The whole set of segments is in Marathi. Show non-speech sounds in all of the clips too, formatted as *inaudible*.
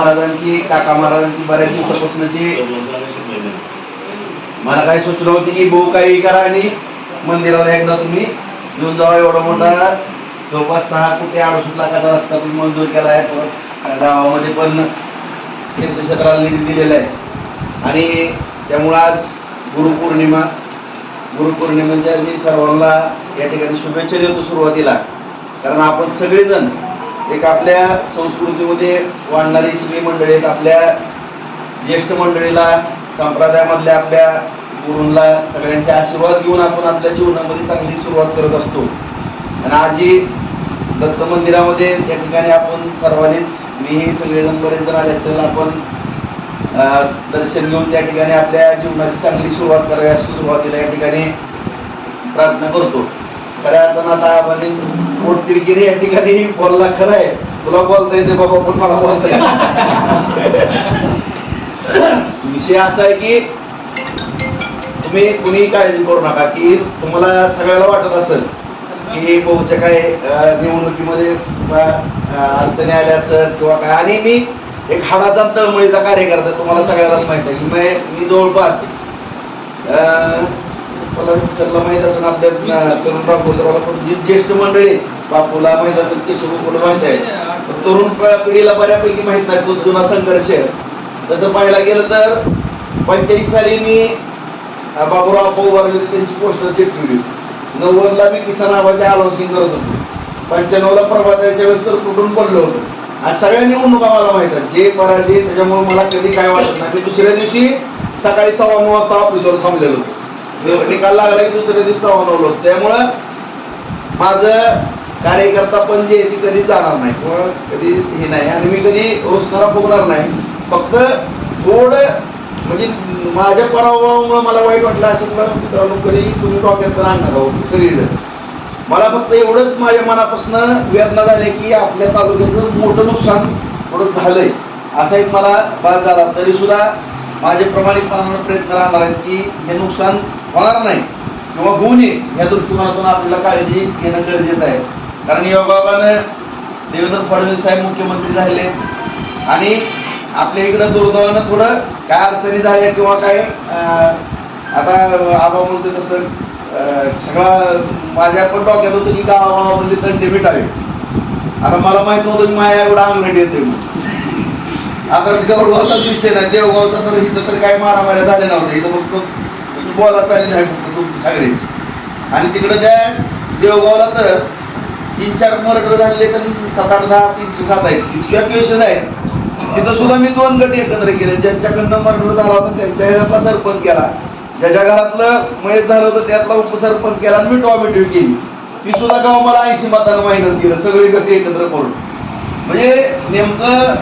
महाराजांची काका महाराजांची बऱ्याच दिवसापासूनची. मला काय सूचना होती की भाऊ काही करा आणि मंदिराला एकदा तुम्ही घेऊन जावा एवढा मोठा जवळपास सहा कोटी अडुसष्ट लाखाचा रस्ता तुम्ही मंजूर केला आहे. गावामध्ये पण तीर्थक्षेत्राला निधी दिलेला आहे. आणि त्यामुळं आज गुरुपौर्णिमा. गुरुपौर्णिमेच्या मी सर्वांना या ठिकाणी शुभेच्छा देतो सुरुवातीला. कारण आपण सगळेजण एक आपल्या संस्कृतीमध्ये वाढणारी सगळी मंडळी आहेत. आपल्या ज्येष्ठ मंडळीला संप्रदायामधल्या आपल्या गुरूंना सगळ्यांचे आशीर्वाद घेऊन आपण आपल्या जीवनामध्ये चांगली सुरुवात करत असतो. आणि आजही दत्त मंदिरामध्ये त्या ठिकाणी आपण सर्वांनीच मीही सगळेजण बरेच जण आले असताना आपण दर्शन घेऊन त्या ठिकाणी आपल्या जीवनाची चांगली सुरुवात करावी अशी सुरुवातीला या ठिकाणी प्रार्थना करतो. खऱ्या अर्थानं आता आपण पोट तिरकिरी या ठिकाणी बोलला खरं आहे तुला बोलता येते बाबा पण मला बोलता येते विषय असा आहे की तुम्ही कुणी काळजी करू नका की तुम्हाला सगळ्याला वाटत असेल की भाऊच्या काय निवडणुकीमध्ये अडचणी आल्या असेल किंवा काय आणि मी एक हाडाचा तळमळीचा कार्यकर्ता तुम्हाला सगळ्यालाच माहीत आहे की मी जवळपास मला सरला माहीत असेल आपल्या तरुण बापूला पण जी ज्येष्ठ मंडळी बापूला माहीत असेल केशव बापूला माहीत आहे. तरुण पिढीला बऱ्यापैकी माहीत नाही तो जुना संघर्ष. तसं पाहायला गेलं तर पंच्याऐंशी साली मी बाबूराव पवार त्यांची पोस्टर चिटकवली नव्वदला मी किसान आबाचे अनाउन्सिंग करत होतो. पंच्याण्णवला प्रभाताच्या वेळेस तर तुटून पडलो होतो. आणि सगळ्या निवडणुका मला माहीत आहेत. जे पराजय त्याच्यामुळे मला कधी काय वाटत नाही. मी दुसऱ्या दिवशी सकाळी सव्वा नऊ वाजता ऑफिसवर थांबलेलो होतो. निकाल लागला की दुसऱ्या नऊ होतो. त्यामुळं माझं कार्यकर्ता पण जे ती कधी जाणार नाही. किंवा कधी हे नाही. आणि मी कधी रोजनारा फुगणार नाही. फक्त थोडं म्हणजे माझ्या पराभवामुळे मला वाईट वाटलं असं तुला मित्रांनो कधी तुम्ही डोक्यात पण आणणार आहोत. सगळीजण मला फक्त एवढंच माझ्या मनापासून वेदना झाल्या की आपल्या तालुक्याचं मोठं नुकसान थोडं झालंय. असा एक मला बाज झाला. तरी सुद्धा माझे प्रामाणिकपणाने प्रयत्न राहणार आहेत की हे नुकसान होणार नाही. किंवा होऊ नये या दृष्टिकोनातून आपल्याला काळजी घेणं गरजेचं आहे. कारण योगायोगानं देवेंद्र फडणवीस साहेब मुख्यमंत्री झाले. आणि आपल्या इकडं दुर्दैवानं थोडं काय अडचणी झाल्या किंवा काय आता आबा म्हणतो तसं सगळा सगळं माझ्या पण डोक्यात होतं की गावामध्ये थंडी मिटावे आता मला माहीत नव्हतं की माझ्या एवढा अंगण येते आता देवगावचाच विषय नाही देवगावचा तर इथं तर काय मारामाऱ्या झाल्या नव्हत्या इथं फक्त बोला चालली नाही फक्त तुमची सगळ्यांची. आणि तिकडं त्या देवगावला तर तीन चार मर्डर झालेले तर सात आठ दहा तीनशे सात आहेत. इतक्या केसेस आहेत. तिथं सुद्धा मी दोन गट एकत्र केले. ज्यांच्याकडनं मर्डर झाला होता त्यांच्या ह्यातला सरपंच केला. ज्याच्या घरातलं मयत झालं होतं त्यातला उपसरपंच केला आणि मी टॉमेटो केली. ती सुद्धा गाव मला ऐंशी मतांना मायनस केलं सगळे गट एकत्र करून. म्हणजे नेमकं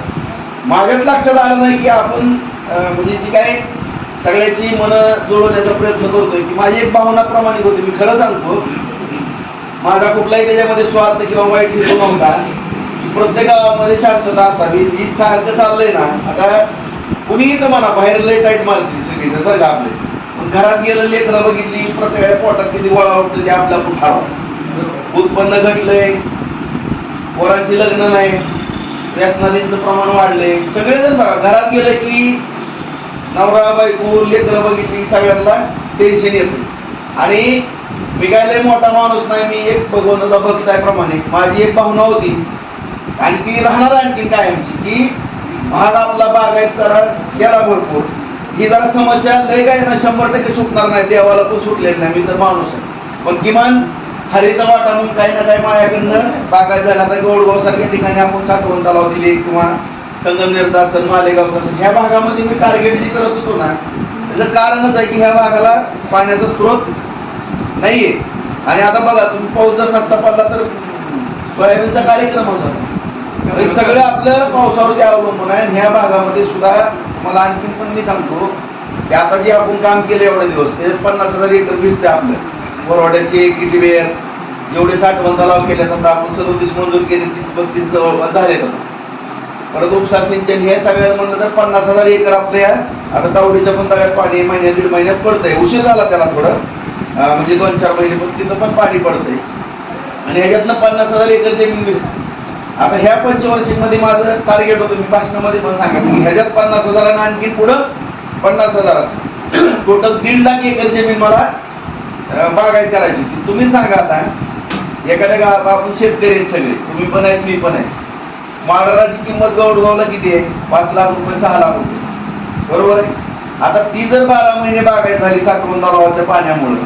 माझ्याच लक्षात आलं नाही की आपण म्हणजे जी काय सगळ्याची मन जुळवण्याचा प्रयत्न करतोय की माझी एक भावना प्रामाणिक होती. मी खरं सांगतो माझा कुठलाही त्याच्यामध्ये स्वार्थ किंवा वाईट हेतू नव्हता. की प्रत्येक गावामध्ये शांतता असावी जी सारखं चाललंय ना. आता कुणीही तर म्हणा बाहेर लय टाईट मारते सगळी बरं का आपले. पण घरात गेलं लेकरं बघितली प्रत्येकाच्या पोटात किती वळा उठतं ते आपल्या कुठावा उत्पन्न घटलंय. पोरांची लग्न नाही. व्यसनादींचं प्रमाण वाढलंय. सगळेजण बघा घरात गेलं की नवरा बायको लेकरं बघितली सगळ्यांना टेन्शन येते आणि मी काय लय मोठा माणूस नाही मी एक भगवंताचा भक्त आहे प्रमाणे. माझी एक भावना होती. आणि ती राहणार आणखी कायमची की महाग आपला बागायत जरा गेला भरपूर. ही जरा समस्या लय काय ना शंभर टक्के सुटणार नाही देवाला पण सुटलेली नाही मी तर माणूस आहे. पण किमान हरीचा वाटा म्हणून काही ना काही माझ्याकडनं बागायत झाला तर गोळगाव सारख्या ठिकाणी आपण साठवण तलाव दिले किंवा संगमनेरचा असेल मालेगावचा असेल ह्या भागामध्ये मी टार्गेट जे करत होतो ना त्याचं कारणच आहे की ह्या भागाला पाण्याचा स्रोत नाहीये. आणि आता बघा तुम्ही पाऊस जर नसता पडला तर सोयाबीनचा कार्यक्रम होता. हे सगळं आपलं पावसावरती अवलंबून आहे ह्या भागामध्ये सुद्धा मला आणखीन पण मी सांगतो की आता जे आपण काम केलं एवढे दिवस ते पन्नास हजार एकर भिजते आपलं. बोरवाड्याचे वेळ जेवढे साठवण तलाव केले जातात आपण सदोतीस मंजूर केले तीस बत्तीस जवळपास झाले आता परत उपसा सिंचन हे सगळ्यात म्हणलं तर पन्नास हजार एकर आपल्या आता तावडीच्या पण तळ्यात पाणी महिन्या दीड महिन्यात पडतंय. उशीर झाला त्याला थोडं. म्हणजे दोन चार महिने पण तिथं पण पाणी पडतंय. आणि ह्याच्यातनं पन्नास हजार एकर जमीन भिजते आता ह्या पंचवर्षीमध्ये माझं टार्गेट होतं मी भाषणामध्ये पण सांगायचं की ह्याच्यात पन्नास हजार आणि आणखी पुढं पन्नास हजार असं टोटल *clears throat* दीड लाख एकर जमीन मला बागायत करायची होती तुम्ही सांगा आता एखाद्या गावात आपण शेतकरी आहेत सगळे. तुम्ही पण आहेत मी पण आहे. माळराची किंमत गौडगावला किती आहे? पाच लाख रुपये सहा लाख रुपये. बरोबर आहे? आता ती जर बारा महिने बागायत झाली साखरून तलावाच्या पाण्यामुळे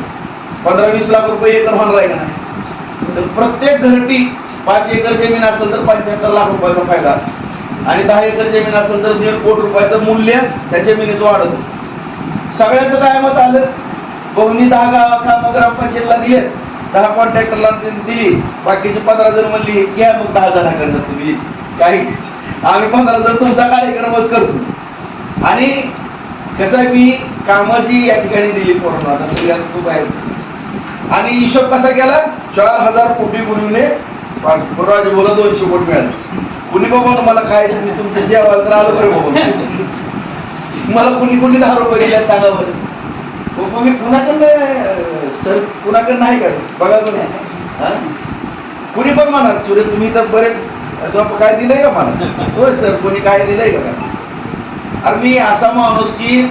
पंधरा वीस लाख रुपये एकर होणार आहे का नाही? तर प्रत्येक घरटी पाच एकर जमीन असेल तर पंच्याहत्तर लाख रुपयाचा फायदा. आणि दहा एकर जमीन असेल तर दीड कोटी रुपयाचं मूल्य त्या जमिनीचं वाढत सगळ्याचं काय मत आलं? बहुनी दहा गावा कामं ग्रामपंचायतला दिले. दहा कॉन्ट्रॅक्टरला दिली बाकीचे पंधरा जण म्हणली घ्या मग दहा जणांकडनं तुम्ही. काही आम्ही पंधरा जण तुमचा कार्यक्रमच करतो. आणि कसं आहे मी कामाची या ठिकाणी दिली कोरोना आता सगळ्यात खूप आहे. आणि हिशोब कसा केला? चार हजार कोटी गुणविले राज बोला दोनशे कोटी मिळाले. कुणी बाबा मला काय तुम्ही तुमच्या जेवायला तर आलं बरं बाबा. मला कुणी कुणी दहा रुपये दिल्या सांगा बरं. मग मी कुणाकडनं सर कुणाकडनं नाही का? बघा बरं कुणी पण म्हणा सुरे तुम्ही तर बरेच काय दिलंय का मला? होय सर कोणी काय दिलंय का अरे मी असा माणूस की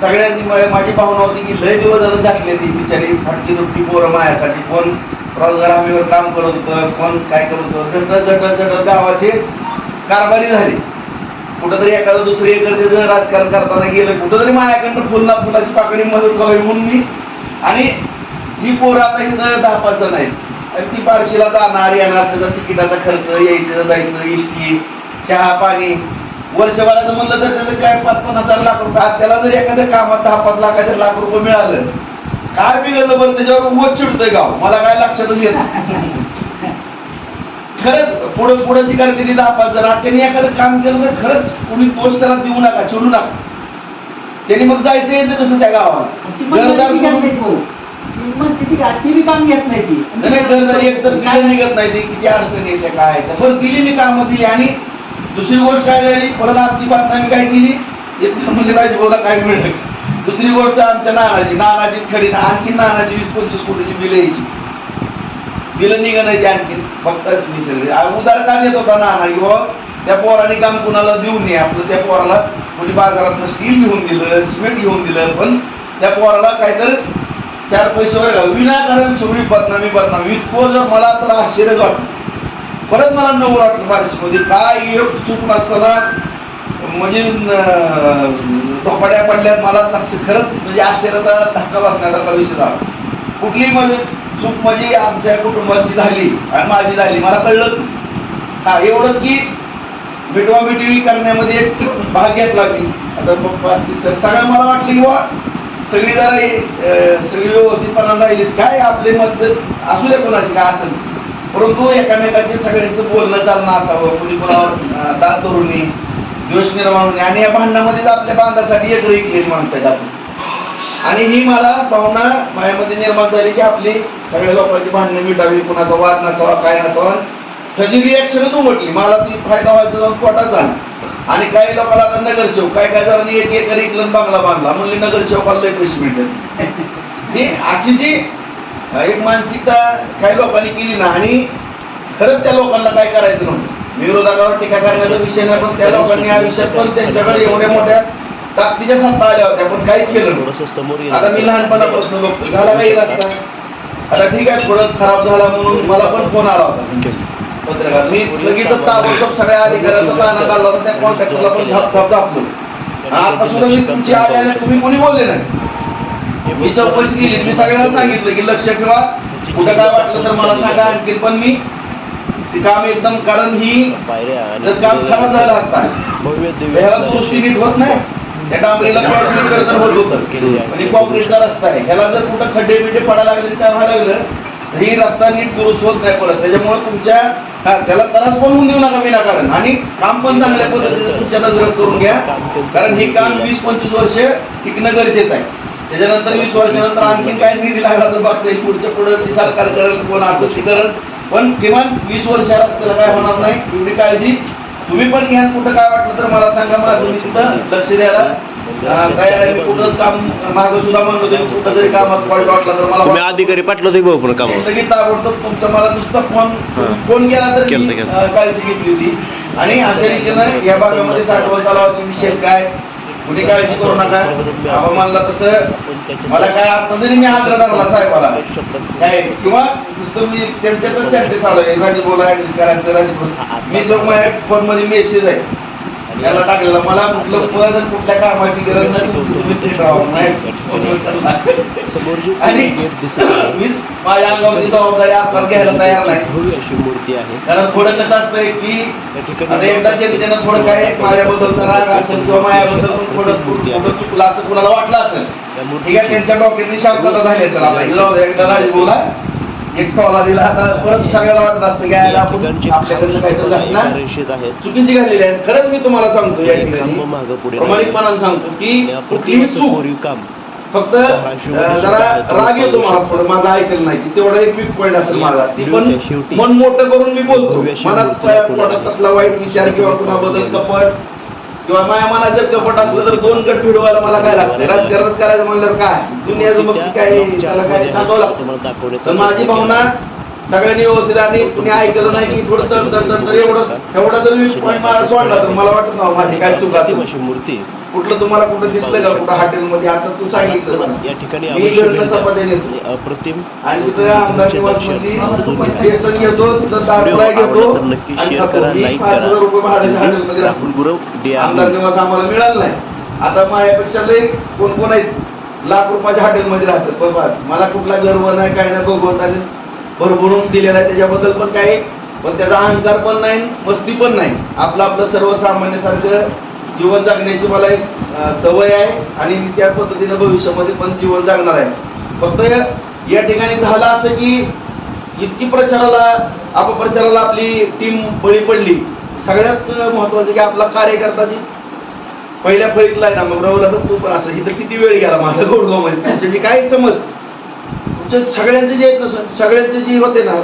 सगळ्यांनी माझी भावना होती की लय दिवस झालं झाकले ती बिचारी फटकी दुपटी पोरं मायासाठी कोण रोजगार हमीवर काम करत होतं कोण काय करत होतं झटत झटत झटत गावाचे कारभारी झाली. कुठंतरी एखादं दुसरी एकर त्याचं राजकारण करताना गेलं कुठंतरी माझ्याकडनं फुलना फुलाची पाकळी मदत करावी म्हणून मी आणि जी पोरं आता इथं दहा पाच जण आहेत आणि ती पारशीला जाणार येणार त्याचा तिकिटाचा खर्च यायचं जायचं इष्टी चहा पाणी. वर्षभराचं म्हणलं तर त्याचं काय पाच पन्नास हजार लाख रुपये त्याला जर एखाद्या कामात दहा पाच लाखाचे लाख रुपये मिळालं काय बिघडलं बरं? त्याच्यावर उभं चिडतंय गाव. मला काय लक्षातच येत खरंच पुढं पुढं जी करते ती आज त्यांनी एखादं काम केलं तर खरंच कोणी दोष त्याला देऊ नका चिडू नका. त्यांनी मग जायचं यायचं कसं त्या गावाला? ती काम घेत नाही ती. एक तर बिलं निघत नाही ते किती अडचणी येते काय. बरं दिली मी कामं दिली आणि दुसरी गोष्ट काय झाली? परत आमची बातमी काय केली? एक म्हणजे राजभाऊला काय मिळलं? दुसरी गोष्ट आमच्या नानाची नानाचीच खडी आणखी नानाची वीस पंचवीस कोटीची बिलं यायची. बिलं निघ नाही आणखी? फक्त निसर्ग सगळे. का देत होता नाना की बुवा त्या पोराने काम कुणाला देऊ नये आपलं त्या पोराला म्हणजे बाजारात स्टील घेऊन दिलं सिमेंट घेऊन दिलं पण त्या पोराला काहीतरी चार पैसे वगैरे विनाकारण सगळी बदनामी बदनामी. इतकं जर मला तर आश्चर्यच वाटलं. परत मला नऊ वाटलं बारिशमध्ये काय एक चूक नसताना म्हणजे धोपाड्या पडल्यात मला लक्ष खरंच म्हणजे आश्चर्याचा धक्का बसण्याचा विषय झाला. कुठली माझं चूक म्हणजे आमच्या कुटुंबाची झाली आणि माझी झाली. मला कळलं हा एवढंच की मिटवा मिटवी करण्यामध्ये एक भाग घेतला मी. आता पप्पा असतील सर सगळं मला वाटलं की सगळी जरा सगळी व्यवस्थितपणा राहिली. काय आपले मत असू दे कोणाची काय असेल परंतु एकामेकाचे सगळ्यांचं बोलणं चालणं असावं. कुणी कोणावर दात धरून द्वेष निर्माण होणे आणि या भांडणामध्येच आपल्या बांधासाठी एक केली माणसं आहेत आपण. आणि ही मला भावना माझ्यामध्ये निर्माण झाली की आपली सगळ्या लोकांची भांडणं मिटावी कुणाचा वाद नसावा काय नसावा. त्याची रिॲक्शनच उमटली. मला ती फायदा व्हायचा जाऊन पोटात झाला. आणि काही लोकांना आता नगरसेवक काय काय जणांनी एक एकर इकलं बांगला बांधला. म्हणले नगरसेवकाला लय पैसे मिळतात *laughs* ही अशी जी एक मानसिकता काही लोकांनी केली ना आणि खरंच त्या लोकांना काय करायचं नव्हतं. विरोधावर टीका करण्याचा विषय नाही पण त्या लोकांनी आयुष्यात पण त्यांच्याकडे एवढ्या मोठ्या ताकदीच्या सत्ता आल्या होत्या पण काहीच केलं ये. आता मी लहानपणापासून बघतो. झाला काही रस्ता? आता ठीक आहे थोडं खराब झाला म्हणून मला पण फोन आला होता. पत्रकार मी लगेच ताबडतोब सगळ्या अधिकाऱ्यांचा ताना काढला होता त्या कॉन्ट्रॅक्टरला पण झाप झाप झापलो आता सुद्धा मी तुमची आले आणि तुम्ही कोणी बोलले नाही. मी चौकशी केली. मी सगळ्यांना सांगितलं की लक्ष ठेवा. कुठं काय वाटलं तर मला सांगा आणखी पण मी. ते काम एकदम कारण ही जर काम खराब झालं आता दुरुस्ती नीट होत नाही. त्या डांबरीला होत होतं म्हणजे कॉन्क्रीटचा रस्ता आहे. ह्याला जर कुठं खड्डे बिड्डे पडायला लागले काय व्हायला लागलं? ही रस्ता नीट दुरुस्त होत नाही परत. त्याच्यामुळे तुमच्या हा त्याला त्रास पण होऊन देऊ नका विनाकारण. आणि काम पण चांगल्या पद्धतीने तुमच्या नजरेत करून घ्या. कारण हे काम वीस पंचवीस वर्ष टिकणं गरजेचं आहे. त्याच्यानंतर वीस वर्षानंतर आणखी काय निधी लागला तर बघता येईल. पुढच्या पुढे ती सरकार करेल कोण असं करेल. पण किमान वीस वर्ष रस्त्याला काय होणार नाही एवढी काळजी तुम्ही पण घ्या. कुठं काय वाटलं तर मला सांगा. माझं मी तिथं लक्ष द्यायला. तयार आहे? मी कुठं काम मागं सुद्धा म्हणलो होतो, कुठं जरी कामात फॉल्ट वाटला तर मला तुम्ही अधिकारी पाठलो ते भाऊ पण काम ताबडतोब तुमचा मला नुसता फोन. फोन केला तर मी. अं, काळजी घेतली होती. आणि अशा रीतीनं या भागामध्ये साठवण तलावाची विषय काय? कुणी काळजी करू नका. बाबा म्हणला तसं मला काय आता जरी मी आग्रह धरला साहेबाला काय किंवा नुसतं मी त्यांच्यातच चर्चा चालू आहे. राजीभाऊला ऍडजस्ट करायचं राजीभाऊ मी जो माझ्या फोनमध्ये मेसेज आहे. त्याला टाकलेला मला कुठलं पद कुठल्या कामाची गरज नाही. तुम्ही आणि मीच माझ्या अंगामध्ये जबाबदारी आत्ताच घ्यायला तयार नाही. अशी मूर्ती आहे. कारण थोडं कसं असतंय की आता एकदा जनतेनं थोडं काय माझ्याबद्दलचा राग असेल किंवा माझ्याबद्दल पण थोडं थोडं चुकलं असं कुणाला वाटलं असेल. ठीक आहे त्यांच्या डोक्यातली शांतता झाली असेल आता. हिला एकदा राजभोला एक टॉला दिला आता परत सगळ्याला वाटत असतं की यायला आपण ठिकाणची आपल्याकडनं काहीतरी घटना चुकीची घातलेली आहे. खरंच मी तुम्हाला सांगतो या ठिकाणी. प्रामाणिकपणाने सांगतो की कुठलीही चूक फक्त जरा राग येतो मला थोडं माझं ऐकलं नाही. की तेवढा एक वीक पॉईंट असेल माझा. ती पण मन मोठं करून मी बोलतो. मनात. कसला वाईट विचार किंवा कुणाबद्दल कपट. किंवा माझ्या मनात जर कपट असलं तर दोन गट फिरवायला मला काय लागतं राजकारणच करायचं म्हणल्यावर काय? दुनियाचं मग काय त्याला काय सांगावं लागतं? माझी भावना सगळ्यांनी व्यवस्थित आणि कुणी ऐकलं नाही की थोडं तर तर तर- एवढं एवढा जर मी पॉईंट मला सोडला तर मला वाटत नाही माझी काय चूक असेल. मूर्ती कुठलं तुम्हाला कुठं दिसलं का कुठं हॉटेलमध्ये? आता तू सांगितलं. या ठिकाणी मी अवश्य घरनं भेट द्या. चपात्या नेतो आणि अप्रतिम आणि तिथं आमदार निवासमध्ये बेसन घेतो तिथं फ्राय घेतो. आणि पाच हजार रुपये भाड्याच्या हॉटेलमध्ये डे आमदार निवास आम्हाला मिळालं नाही. आता माझ्यापेक्षा लय कोण कोण आहेत? लाख रुपयाच्या हॉटेलमध्ये राहतात. पण मला कुठला गर्व नाही काय नाही भगवंताने भरभरून दिलेला आहे त्याच्याबद्दल पण काही पण त्याचा अहंकार पण नाही मस्ती पण नाही. आपलं आपलं सर्वसामान्यासारखं जीवन जगण्याची मला एक सवय आहे आणि त्या पद्धतीनं भविष्यामध्ये पण जीवन जगणार आहे. फक्त या- ठिकाणी झालं असं की इतकी प्रचाराला अपप्रचाराला आपली टीम बळी पडली. सगळ्यात महत्वाचं की आपला कार्यकर्ताची पहिल्या फळीतला आहे ना मग रवला तर तू पण असं इथं किती वेळ गेला? माझा गोडगावमध्ये त्यांच्याची काय समज. तुमच्या सगळ्यांचे जे आहेत ना सगळ्यांचे जे होते ना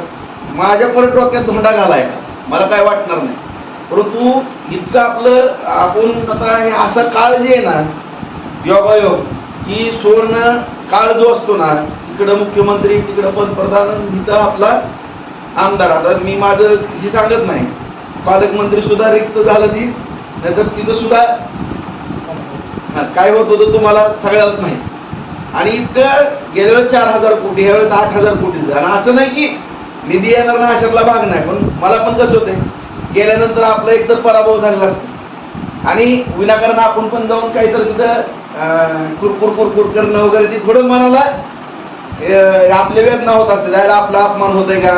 माझ्या परत डोक्यात धोंडा घालाय मला काय वाटणार नाही. परंतु इतकं आपलं आपण आता हे असा काळ जे आहे ना योगायोग की सुवर्ण काळ जो असतो ना तिकडं मुख्यमंत्री तिकडं पंतप्रधान इथं आपला आमदार. आता मी माझं हे सांगत नाही. पालकमंत्री सुद्धा रिक्त झालं ती नाहीतर तिथं सुद्धा काय होत होतं तुम्हाला सगळ्यात माहिती. आणि इतकं गेल्या वेळेस चार हजार कोटी ह्या वेळेस आठ हजार कोटी आणि असं नाही की निधी येणार ना अशातला भाग नाही पण मला पण कसं होतंय गेल्यानंतर आपला एकतर पराभव झालेला असतो. आणि विनाकारण आपण पण जाऊन काहीतरी तिथं कुरकुर कुरकुर करणं वगैरे ते थोडं मनाला आपले वेदना होत असते त्याला आपला अपमान होतोय का?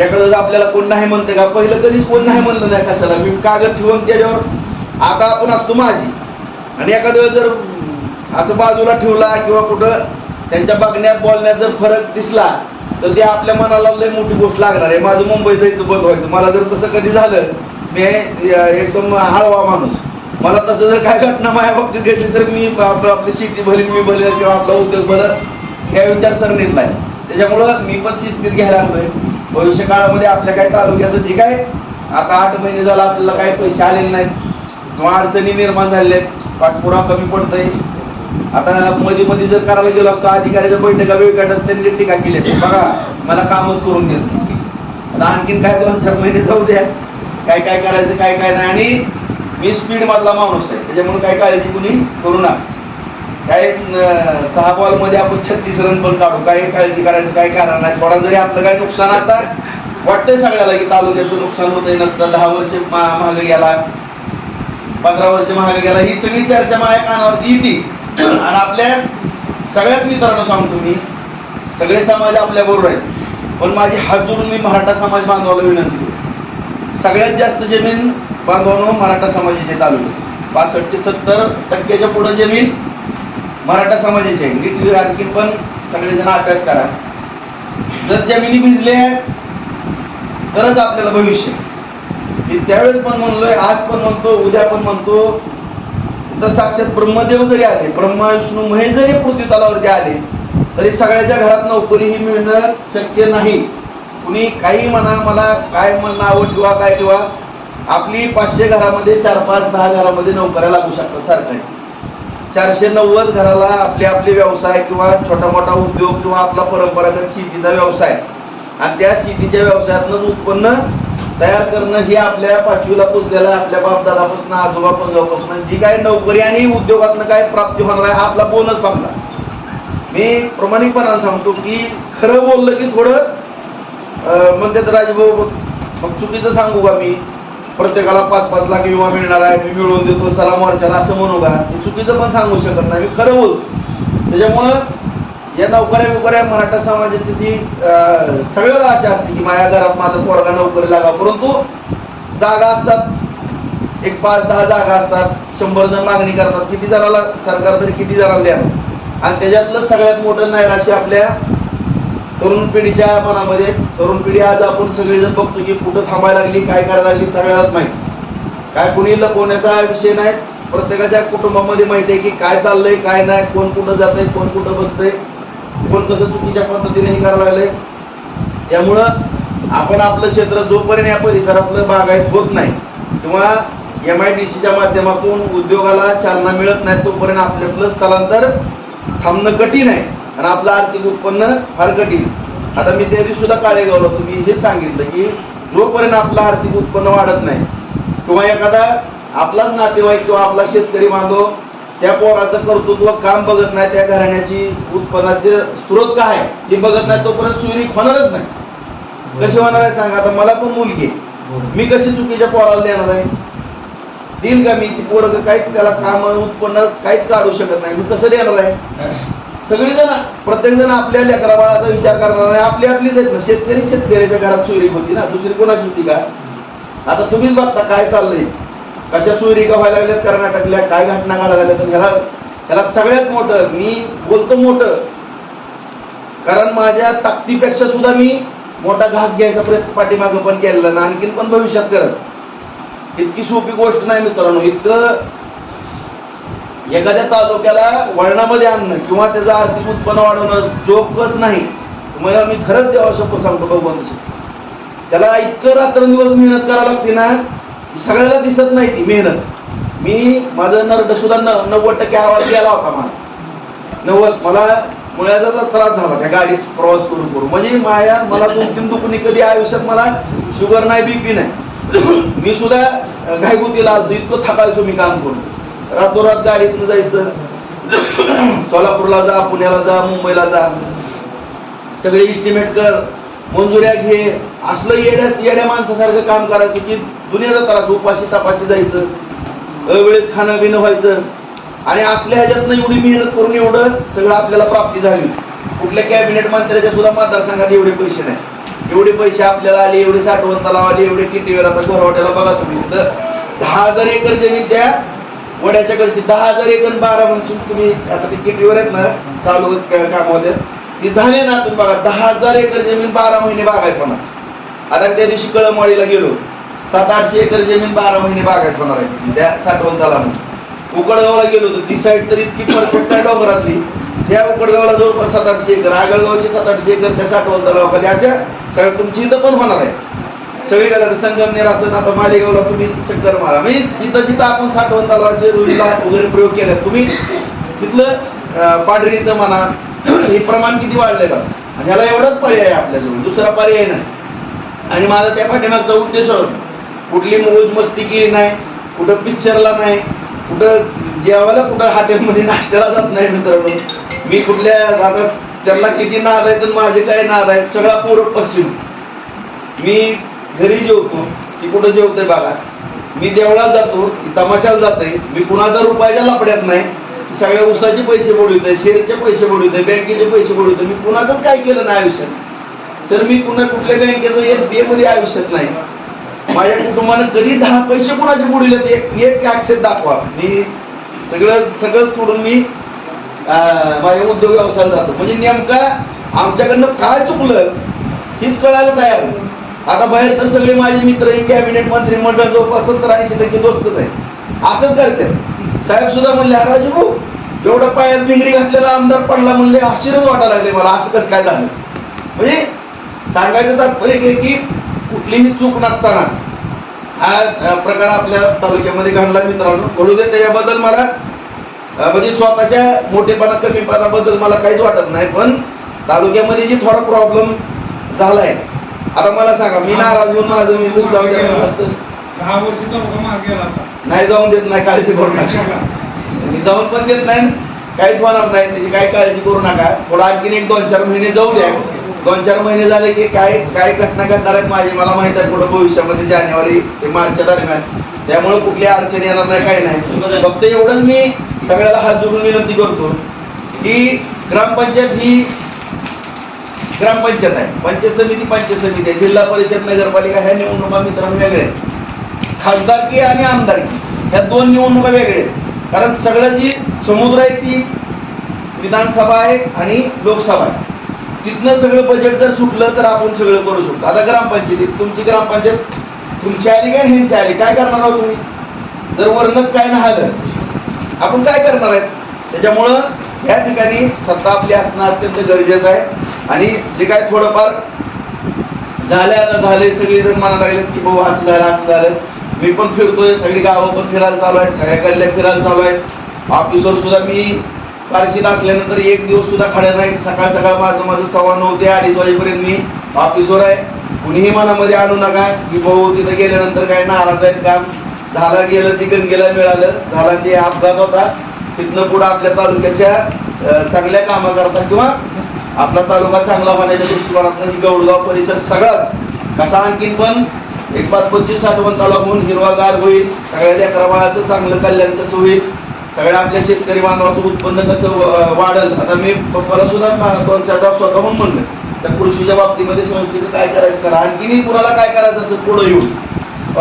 एखादं आपल्याला कोण नाही म्हणते का? पहिलं कधीच कोण नाही म्हणलं नाही कशाला. मी कागद ठेवून त्याच्यावर आता आपण असतो माझी आणि एखाद्या वेळेस जर असं बाजूला ठेवला किंवा कुठं त्यांच्या बघण्यात बोलण्यात जर फरक दिसला तर ते आपल्या मनाला लय मोठी गोष्ट लागणार आहे. माझं मुंबई जायचं बंद व्हायचं. मला जर तसं कधी झालं मी एकदम हळवा माणूस. मला तसं जर काय घटना माझ्या बाबतीत घडली तर मी आपलं आपली शेती भरेल मी भरेल किंवा आपला उद्योग भरल या विचारसरणीत आहे त्याच्यामुळं मी पण शिस्तीत घ्यायला हवंय भविष्य काळामध्ये आपल्या काय तालुक्याचं जे काय आता आठ महिने झालं आपल्याला काही पैसे आलेले नाहीत. किंवा अडचणी निर्माण झालेल्या आहेत. पाठपुरा कमी पडतंय. आता मध्ये मध्ये जर करायला गेलो असतो अधिकाऱ्याच्या बैठका वेळ काढत त्यांनी टीका केली असते. बघा मला कामच करून देत आता आणखीन काय दोन चार महिने जाऊ द्या. काय काय करायचं काय काय नाही. आणि मी स्पीड मधला माणूस आहे. त्याच्यामुळे काय काळजी कुणी करू नका. काय सहा बॉलमध्ये आपण छत्तीस रन पण काढू. काय काळजी करायचं काय कारण नाही. थोडा जरी आपलं काय नुकसान आता वाटतंय सगळ्याला की तालुक्याचं नुकसान होतंय. नंतर दहा वर्ष महाग गेला. पंधरा वर्ष महाग गेला. ही सगळी चर्चा माझ्या कानावरती येते. आणि आपल्या सगळ्यात मित्रांनो सांगतो मी. सगळे समाज आपल्या बरोबर आहेत. पण माझी हात जोडून मी मराठा समाज बांधवाला विनंती सगळ्यात जास्त जमीन बांधवांनो मराठा समाजाचे तालुके पासष्ट ते सत्तर टक्क्याच्या पुढे जमीन मराठा समाजाची आहे. नीट पण सगळेजण अभ्यास करा. जर जमिनी भिजल्या तरच आपल्याला भविष्य मी त्यावेळेस पण म्हणलोय आज पण म्हणतो उद्या पण म्हणतो तर साक्षात ब्रह्मदेव जरी आले ब्रह्मा विष्णू महेश जरी पृथ्वी तलावरती आले तरी सगळ्याच्या घरात नोकरी ही मिळणं शक्य नाही. कुणी काही म्हणा मला काय म्हणणं आवड किंवा काय किंवा आपली पाचशे घरामध्ये चार पाच दहा घरामध्ये नोकऱ्या लागू शकतात सरकारी चारशे नव्वद घराला आपले आपले व्यवसाय किंवा छोटा मोठा उद्योग किंवा आपला परंपरागत शेतीचा व्यवसाय. आणि त्या शेतीच्या व्यवसायातूनच उत्पन्न तयार करणं ही आपल्या पाचवीला पुजलेलं आपल्या बापदादापासून आजोबा पंजोबापासून जी काय नोकरी आणि उद्योगातनं काय प्राप्ती होणार आहे हा आपला बोनस समजा. मी प्रामाणिकपणानं सांगतो की खरं बोललं की थोडं म्हणते म्हणतात राजभाऊ मग मग चुकीचं सांगू का मी? प्रत्येकाला पाच पाच लाख विमा मिळणार आहे मी मिळवून देतो चला मोर्चाला असं म्हणू का? मी चुकीचं पण सांगू शकत नाही मी खरं बोलतो. त्याच्यामुळं या नोकऱ्या बिकऱ्या मराठा समाजाची जी अं, सगळ्याला आशा असते की माझ्या घरात माझा पोरगा नोकरी लागा परंतु जागा असतात एक पाच दहा जागा असतात शंभर जण मागणी करतात किती जणाला सरकार तरी किती जणाला द्या आणि त्याच्यातलं सगळ्यात मोठं नैराश्य आपल्या तरुण पिढीच्या मनामध्ये तरुण पिढी आज आपण सगळेजण बघतो की कुठं थांबायला लागली काय करायला लागली सगळ्यात माहीत. काय कुणी लपवण्याचा विषय नाही प्रत्येकाच्या कुटुंबामध्ये माहिती आहे की काय चाललंय काय नाही कोण कुठं जातंय कोण कुठं बसतंय. कोण कसं चुकीच्या पद्धतीने हे करायला लागले त्यामुळं आपण आपलं क्षेत्र जोपर्यंत या परिसरातलं बागायत होत नाही किंवा एम आय डी सीच्या माध्यमातून उद्योगाला चालना मिळत नाही तोपर्यंत आपल्यातलं स्थलांतर थांबणं कठीण आहे आणि आपलं आर्थिक उत्पन्न फार कठीण. आता मी त्या दिवशी सुद्धा काळेगावला तुम्ही मी सांगितलं की जोपर्यंत आपलं आर्थिक उत्पन्न वाढत नाही किंवा एखादा आपलाच नातेवाईक किंवा आपला शेतकरी बांधव त्या पोराचं कर्तृत्व काम बघत नाही त्या घराण्याची उत्पन्नाचे स्रोत काय आहे हे बघत नाही तोपर्यंत सुविधा होणारच नाही. कशी होणार आहे सांगा आता मला पण मुलगी. मी कशी चुकीच्या पोराला देणार आहे? देईल का मी? ती पोरग काहीच त्याला काम उत्पन्न काहीच काढू शकत नाही. मी कसं देणार आहे? सगळेजण प्रत्येक जण आपल्या लेकरा बाळाचा विचार करणार आहे. आपली आपलीच आहेत ना. शेतकरी शेतकऱ्याच्या घरात सोयरीक होती ना. दुसरी कोणाची होती का? आता तुम्हीच बघता काय चाललंय. कशा सोयरिका व्हायला लागल्यात कर्नाटकल्या काय घटना घडायला लागल्यात? तर ह्याला ह्याला सगळ्यात मोठं मी बोलतो मोठं. कारण माझ्या ताकदीपेक्षा सुद्धा मी मोठा घास घ्यायचा प्रयत्न पाठीमागं पण केलेला ना आणखीन पण भविष्यात करत. इतकी सोपी गोष्ट नाही मित्रांनो. इतकं एखाद्या तालुक्याला वळणामध्ये आणणं किंवा त्याचं आर्थिक उत्पन्न वाढवणं जोकच नाही. मग मी खरंच देवा शब्द सांगतो भगवंत त्याला इतकं रात्रंदिवस मेहनत करावी लागते ना सगळ्याला दिसत नाही ती मेहनत. मी माझं नरड सुद्धा न नव्वद टक्के आवाज गेला होता माझा. नव्वद मला मुळ्याचा त्रास झाला त्या गाडीत प्रवास करून करून. म्हणजे माया मला दोन तीन दुखणी कधी आयुष्यात मला शुगर नाही बीपी नाही. *coughs* मी सुद्धा घायगुतीला घाईगुतीला इतकं थकायचो मी काम करून. रातोरात गाडीतनं जायचं. *coughs* सोलापूरला जा पुण्याला जा मुंबईला जा. सगळे इस्टिमेट कर. मंजुऱ्या घे. असलं येड्या येड्या माणसासारखं काम करायचं की दुनियाचा त्रास उपाशी तपाशी जायचं अवेळेस खाणं बिणं व्हायचं. आणि असल्या ह्याच्यातनं एवढी मेहनत करून एवढं सगळं आपल्याला प्राप्ती झाली. कुठल्या कॅबिनेट मंत्र्याच्या सुद्धा मतदारसंघात एवढे पैसे नाही. एवढे पैसे आपल्याला आले एवढे साठवण तलाव आले एवढे किती वेळ आता घरवाट्याला बघा तुम्ही. तर दहा हजार एकर जमीन त्या वड्याच्याकडची दहा हजार एकर बारा म्हणून तुम्ही आता ते किटीवर आहेत ना? चालू आहेत कामामध्ये? ती झाले ना तुम्ही बघा दहा हजार एकर जमीन बारा महिने बागायत होणार. आता त्या दिवशी कळमवाडीला गेलो. सात आठशे एकर जमीन बारा महिने बागायत होणार आहे. त्या साठवण तलावामध्ये उकडगावला गेलो तर ती साईड तर इतकी परफेक्ट आहे डोंगरातली. त्या उकडगावला जवळपास सात आठशे एकर आगळगावचे सात आठशे एकर त्या साठवण तलावाखाली अशा सगळ्या तुमची इथं पण होणार आहे. सगळीकडे आता संगमनेर असं आता मालेगावला तुम्ही चक्कर मारा. म्हणजे जिथं जिथं आपण साठवण तलावाचे रुईला वगैरे प्रयोग केले तुम्ही तिथलं अं, पाडरीचं म्हणा *clears throat* हे प्रमाण किती वाढलंय का ह्याला एवढाच पर्याय आहे आपल्याजवळ. दुसरा पर्याय नाही. आणि माझा त्या पाठीमागचा उद्देश कुठली मौज मस्ती केली नाही कुठं पिक्चरला नाही कुठं जेवायला कुठं हॉटेलमध्ये नाश्त्याला जात नाही मित्रांनो. मी कुठल्या आता त्यांना किती नाद आहेत माझे काय नाद आहेत सगळा पूर्व पश्चिम. मी घरी जेवतो की कुठं जेवतोय बघा. मी देवळात जातो की तमाशाला जातोय. मी कुणाच्या रुपयाच्या लपड्यात नाही सगळ्या उसाचे पैसे बुडवतोय शेअरचे पैसे बुडवतोय बँकेचे पैसे बुडवतोय मी कुणाचंच काय केलं नाही आयुष्यात. तर मी कुणा कुठल्या बँकेचं एक बे मध्ये आयुष्यात नाही. माझ्या कुटुंबानं कधी दहा पैसे कुणाचे बुडले ते एक एक दाखवा. मी सगळं सगळं सोडून मी माझ्या उद्योग व्यवसायात जातो. म्हणजे नेमका आमच्याकडनं काय चुकलं हीच कळायला तयार आता बाहेर तर सगळे माझे मित्र कॅबिनेट मंत्री मंडळ जवळपास सत्तर ऐंशी टक्के दोस्तच आहे असंच करतात. साहेब सुद्धा म्हणले राजू भाऊ एवढं पायात पिंगरी घातलेला आमदार पडला म्हणले आश्चर्यच वाटायला लागले मला असं कसं काय झालं? म्हणजे सांगायचं तात्पर्य की कुठलीही चूक नसताना हा प्रकार आपल्या तालुक्यामध्ये घडला मित्रांनो. घडू दे त्याच्याबद्दल मला म्हणजे स्वतःच्या मोठेपणा कमीपणाबद्दल मला काहीच वाटत नाही पण तालुक्यामध्ये जी थोडा प्रॉब्लेम झालाय आता मला सांगा मी नाराज होऊन माझं मी जाऊ असतं दहा वर्ष तालुका मागे गेला आता नाही जाऊन देत नाही काळजी करू नका. मी जाऊन पण देत नाही काहीच होणार नाही त्याची काही काळजी करू नका. थोडा आणखीन एक दोन चार महिने जाऊ द्या. दोन चार महिने झाले की काय काय घटना घडणार आहेत माझी मला माहीत आहे पुढे भविष्यामध्ये जानेवारी ते मार्चच्या दरम्यान. त्यामुळे कुठली अडचण येणार नाही काही नाही. फक्त एवढंच मी सगळ्याला हात जोडून विनंती करतो की ग्रामपंचायत ही ग्रामपंचायत आहे पंचायत समिती पंचायत समिती आहे. जिल्हा परिषद नगरपालिका ह्या निवडणुका मित्रांनो वेगळ्या आहेत. खासदारकी आणि आमदारकी ह्या दोन निवडणुका वेगळ्या आहेत. कारण सगळं जी समुद्र आहे ती विधानसभा आहे आणि लोकसभा आहे. तिथनं सगळं बजेट जर सुटलं तर आपण सगळं करू शकतो. आता ग्रामपंचायतीत तुमची ग्रामपंचायत तुमची आली काय ह्यांची आली? काय करणार आहोत तुम्ही? जर वरणच काय नाही आलं आपण काय करणार आहेत? त्याच्यामुळं या ठिकाणी सत्ता आपली असणं अत्यंत गरजेचं आहे. आणि जे काय थोडंफार झाले आता झाले सगळे जण मनात लागले की भाऊ असं झालं असं झालं. मी पण फिरतोय सगळी गावं पण फिरायला चालू आहेत सगळ्या गल्ल्या फिरायला चालू आहेत. ऑफिसवर सुद्धा मी पारशीत असल्यानंतर एक दिवस सुद्धा खड्या नाही सकाळ सकाळ माझं माझं सव्वा नऊ ते अडीच वाजेपर्यंत मी ऑफिसवर आहे. कुणीही मनामध्ये आणू नका की भाऊ तिथं गेल्यानंतर काय नाराज आहेत काम झाला गेलं तिकडं गेलं मिळालं. झाला ते अपघात होता. तिथनं पुढं आपल्या तालुक्याच्या चांगल्या कामाकरता किंवा आपला तालुका चांगला बनायच्या दृष्टिकोनातून गौडगाव परिसर सगळाच. कसा आणखीन पण? एक पाच पंचवीस साठवण होऊन हिरवागार होईल. सगळ्या लेकरा बाळाचं चांगलं कल्याण कसं होईल? सगळ्या आपल्या शेतकरी बांधवाचं उत्पन्न कसं वाढल? आता मी प- परत सुद्धा दोन चार डॉक स्वतःहून म्हणलं. तर कृषीच्या बाबतीमध्ये संस्थेचं काय करायचं करा. आणखीनही कुणाला काय करायचं असेल पुढं येऊन.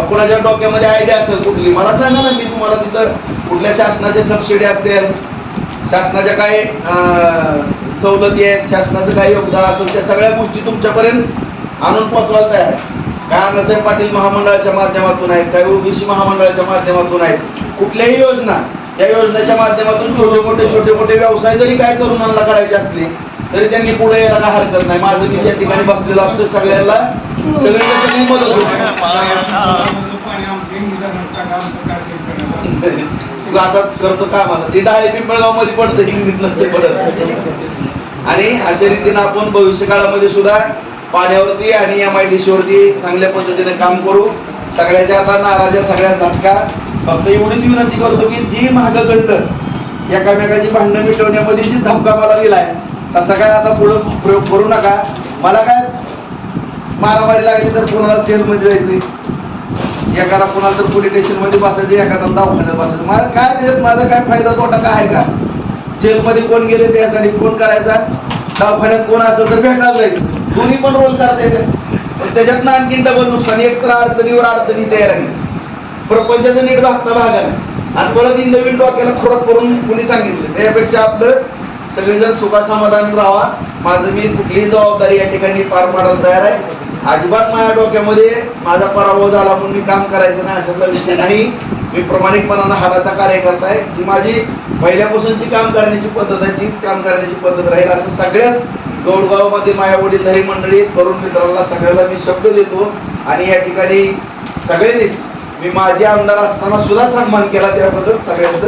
कुणाच्या डोक्यामध्ये आयडिया असेल कुठली? मला सांगा ना मी तुम्हाला तिथं कुठल्या शासनाच्या सबसिडी असतील? शासनाच्या काय सवलती आहेत शासनाचं काय योगदान असेल त्या सगळ्या गोष्टी तुमच्यापर्यंत आणून पोहोचवायला तयार आहे. काय अण्णासाहेब पाटील महामंडळाच्या माध्यमातून आहेत काय ओबीसी महामंडळाच्या माध्यमातून आहेत? कुठल्याही योजना या योजनेच्या माध्यमातून छोटे मोठे छोटे मोठे व्यवसाय जरी काय तरुणांना करायचे असले तरी त्यांनी पुढे यायला काय हरकत नाही. माझं मी त्या ठिकाणी बसलेलं असतो सगळ्यांना सगळ्यांना सगळी मदत होते. तू आता करतो का मला ते डाळे पिंपळगावमध्ये पडतं हिंदीत नसते पडत. आणि अशा रीतीनं आपण भविष्य काळामध्ये सुद्धा पाण्यावरती आणि एम आय डी सी वरती चांगल्या पद्धतीने काम करू. सगळ्याच्या आता नाराजा सगळ्या झटका. फक्त एवढीच विनंती करतो की जी महाग घडलं एकामेकाची भांडणं मिटवण्यामध्ये जी धमका मला दिलाय तसा काय आता पुढं प्रयोग करू नका. मला काय मारामारी लागली तर कोणाला जेलमध्ये जायचे एकाला कोणाला तर पोलीस स्टेशनमध्ये बसायचं एखादा दवाखान्यात बसायचं मला काय त्याच्यात माझा काय फायदा तोटा काय आहे का? जेलमध्ये कोण गेले त्यासाठी फोन करायचा? दवाखान्यात कोण असेल तर भेटणार जायचं. दोन्ही पण रोल करता येते पण त्याच्यात आणखीन डबल नुकसान. एक तर अडचणीवर अडचणी तयार आहे प्रपंचाचं नीट भागता भागाने आणि परत नवीन डोक्याला खोराक करून कुणी सांगितलं? त्यापेक्षा आपलं सगळेजण सुखासमाधान समाधान माझं मी कुठलीही जबाबदारी या ठिकाणी पार पाडायला तयार आहे. अजिबात माझ्या डोक्यामध्ये माझा पराभव झाला म्हणून मी काम करायचं नाही अशातला विषय नाही. मी प्रामाणिकपणानं हाडाचा कार्यकर्ता आहे जी माझी पहिल्यापासूनची काम करण्याची पद्धत आहे तीच काम करण्याची पद्धत राहील असं सगळ्याच गौडगावमध्ये माझ्या वडीलधारी मंडळी तरुण मित्रांना सगळ्याला मी शब्द देतो. आणि या ठिकाणी सगळ्यांनीच मी माझे आमदार असताना सुद्धा सन्मान केला त्याबद्दल सगळ्यांचं